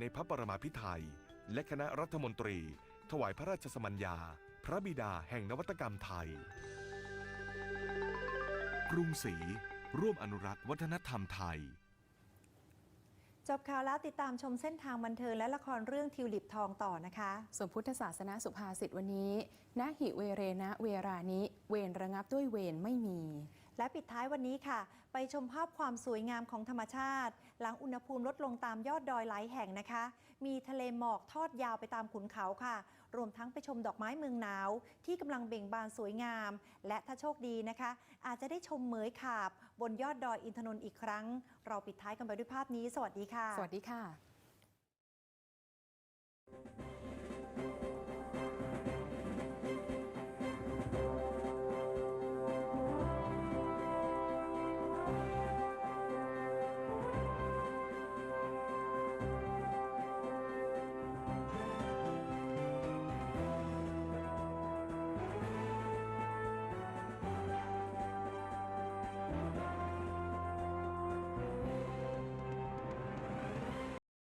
ในพระปรมาภิไธยและคณะรัฐมนตรี ถวายพระราชสมัญญา พระบิดาแห่งนวัตกรรมไทย กรุงศรีร่วมอนุรักษ์วัฒนธรรมไทย จบข่าวแล้วติดตามชมเส้นทางบันเทิงและละครเรื่องทิวลิปทองต่อนะคะ ส่วนพุทธศาสนาสุภาษิตวันนี้นะหิเวเรนะเวรานิเวรระงับด้วยเวรไม่มี และปิดท้ายวันนี้ค่ะ ไปชมภาพความสวยงามของธรรมชาติ หลังอุณหภูมิลดลงตามยอดดอยหลายแห่งนะคะ มีทะเลหมอกทอดยาวไปตามขุนเขาค่ะ รวมทั้งไปชมดอกไม้เมืองหนาว ที่กำลังเบ่งบานสวยงาม และถ้าโชคดีนะคะ อาจจะได้ชมเหมยขาบ บนยอดดอยอินทนนท์อีกครั้ง เราปิดท้ายกันไปด้วยภาพนี้ สวัสดีค่ะ สวัสดีค่ะ